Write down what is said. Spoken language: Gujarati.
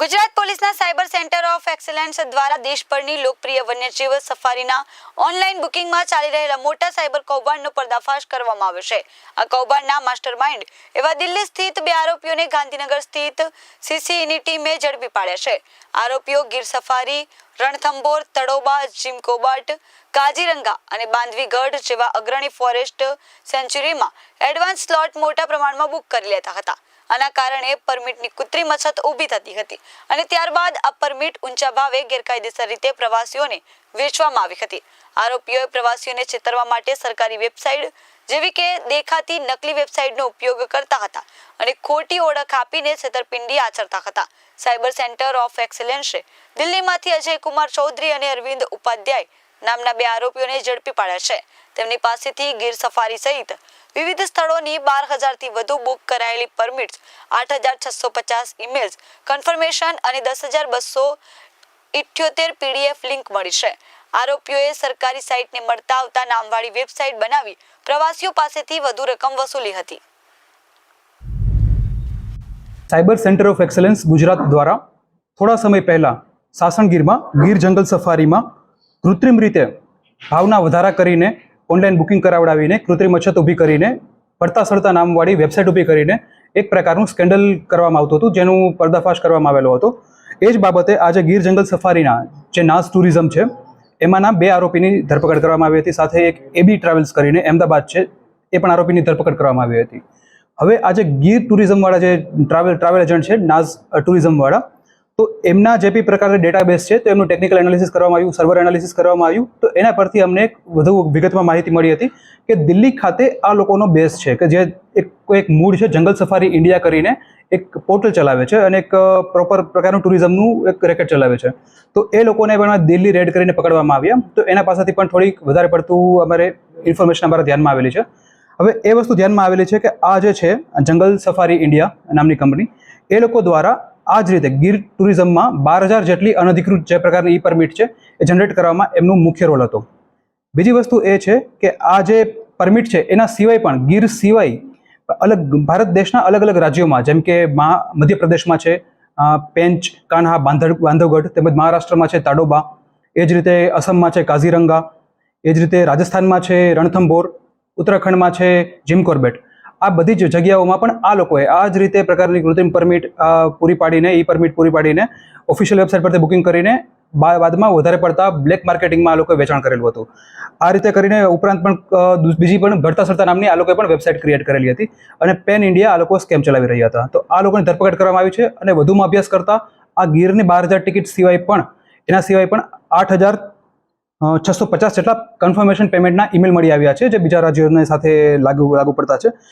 ગુજરાત પોલીસના સાયબર સેન્ટર ઓફ એક્સલન્સ દ્વારા દેશભરની લોકપ્રિય વન્યજીવ સફારીના ઓનલાઈન બુકિંગમાં ચાલી રહેલા મોટા સાયબર કૌભાંડનો પર્દાફાશ કરવામાં આવ્યો છે. આ કૌભાંડના માસ્ટરમાઇન્ડ એવા દિલ્હી સ્થિત બે આરોપીઓને ગાંધીનગર સ્થિત સીસીઈની ટીમે ઝડપી પાડ્યા છે. આરોપીઓ Gir safari Ranthambore, Tadoba Jim Corbett Kaziranga અને બાંધવીગઢ જેવા અગ્રણી ફોરેસ્ટ સેન્ચ્યુરીમાં એડવાન્સ સ્લોટ મોટા પ્રમાણમાં બુક કરી લેતા હતા. આના કારણે પરમિટની કૃત્રિમ અછત ઊભી થતી હતી અને ત્યારબાદ આ પરમિટ ઊંચા ભાવે ગેરકાયદેસર રીતે પ્રવાસીઓને વેચવામાં આવી હતી. આરોપીઓએ પ્રવાસીઓને છેતરવા માટે સરકારી વેબસાઇટ જેવી કે દેખાતી નકલી વેબસાઇટનો ઉપયોગ કરતા હતા અને ખોટી ઓળખ આપીને છેતરપિંડી આચરતા હતા. સાયબર સેન્ટર ઓફ એક્સેલન્સે દિલ્હીમાંથી અજય કુમાર ચૌધરી અને અરવિંદ ઉપાધ્યાય નામના બે આરોપીઓને ઝડપી પાડ્યા છે. તેમની પાસેથી ગીર સફારી સહિત વિવિધ સ્થળોની બાર હજારથી વધુ બુક કરાયેલી પરમિટ્સ, આઠ હજાર છસો પચાસ ઇમેલ્સ કન્ફર્મેશન અને દસ હજાર બસો ઇઠ્યોતેર પીડીએફ લિંક મળી છે. આરોપીઓએ સરકારી સાઇટને મળતા આવતા નામવાળી વેબસાઇટ બનાવી પ્રવાસીઓ પાસેથી વધુ રકમ વસૂલી હતી. Cyber centre of excellence Gujarat દ્વારા થોડા સમય પહેલાં સાસણગીરમાં ગીર જંગલ સફારીમાં કૃત્રિમ રીતે ભાવના વધારા કરીને ઓનલાઈન બુકિંગ કરાવડાવીને કૃત્રિમ અછત ઊભી કરીને પડતા સળતા નામવાળી વેબસાઇટ ઊભી કરીને એક પ્રકારનું સ્કેન્ડલ કરવામાં આવતું હતું, જેનું પર્દાફાશ કરવામાં આવેલો હતો. એ જ બાબતે આજે ગીર જંગલ સફારીના જે નાઝ ટુરિઝમ છે એમાંના બે આરોપીની ધરપકડ કરવામાં આવી હતી. સાથે એક એબી ટ્રાવેલ્સ કરીને અમદાવાદ છે, એ પણ આરોપીની ધરપકડ કરવામાં આવી હતી. હવે આજે ગીર ટુરિઝમવાળા જે ટ્રાવેલ ટ્રાવેલ એજન્ટ છે, નાઝ ટુરિઝમવાળા તો એમના જે બી પ્રકારના ડેટાબેઝ છે, તો એમનું ટેકનિકલ એનાલિસિસ કરવામાં આવ્યું સર્વર એનાલિસિસ કરવામાં આવ્યું. તો એના પરથી અમને એક વધુ વિગતમાં માહિતી મળી હતી કે દિલ્હી ખાતે આ લોકોનો બેઝ છે કે જે એક એક મૂળ છે, જંગલ સફારી ઇન્ડિયા કરીને એક પોર્ટલ ચલાવે છે અને એક પ્રોપર પ્રકારનું ટુરિઝમનું એક રેકેટ ચલાવે છે. તો એ લોકોને પણ દિલ્હી રેડ કરીને પકડવામાં આવ્યા. તો એના પાસેથી પણ થોડીક વધારે પડતું અમારે ઇન્ફોર્મેશન અમારા ધ્યાનમાં આવેલી છે. હવે એ વસ્તુ ધ્યાનમાં આવેલી છે કે આ જે છે જંગલ સફારી ઇન્ડિયા નામની કંપની એ લોકો દ્વારા આ જ રીતે ગીર ટુરિઝમમાં બાર હજાર જેટલી અનધિકૃત જે પ્રકારની ઈ પરમિટ છે, એ જનરેટ કરવામાં એમનો મુખ્ય રોલ હતો. બીજી વસ્તુ એ છે કે આ જે પરમિટ છે, એના સિવાય પણ ગીર સિવાય અલગ ભારત દેશના અલગ અલગ રાજ્યોમાં, જેમ કે મધ્યપ્રદેશમાં છે પેંચ, કાન્હા બાંધવ બાંધવગઢ, તેમજ મહારાષ્ટ્રમાં છે, તાડોબા, એ જ રીતે અસમમાં છે, કાઝીરંગા, એ જ રીતે રાજસ્થાનમાં છે, રણથંભોર, ઉત્તરાખંડમાં છે, જીમ કોર્બેટ. આ બધી જ જગ્યાઓમાં પણ આ લોકોએ આ જ રીતે પ્રકારની કૃત્રિમ પરમિટ પૂરી પાડીને, ઈ પરમિટ પૂરી પાડીને ઓફિશિયલ વેબસાઇટ પરથી બુકિંગ કરીને બાદમાં વધારે પડતા બ્લેક માર્કેટિંગમાં આ લોકોએ વેચાણ કરેલું હતું. આ રીતે કરીને ઉપરાંત પણ બીજી પણ ઘડતા સરતા નામની આ લોકોએ પણ વેબસાઇટ ક્રિએટ કરેલી હતી અને પેન ઇન્ડિયા આ લોકો સ્કેમ ચલાવી રહ્યા હતા. તો આ લોકોની ધરપકડ કરવામાં આવી છે અને વધુમાં અભ્યાસ કરતા આ ગીરની બાર હજાર ટિકિટ સિવાય પણ, એના સિવાય પણ આઠ હજાર છસો પચાસ જેટલા કન્ફર્મેશન પેમેન્ટના ઈમેલ મળી આવ્યા છે જે બીજા રાજ્યોની સાથે લાગુ લાગુ પડતા છે.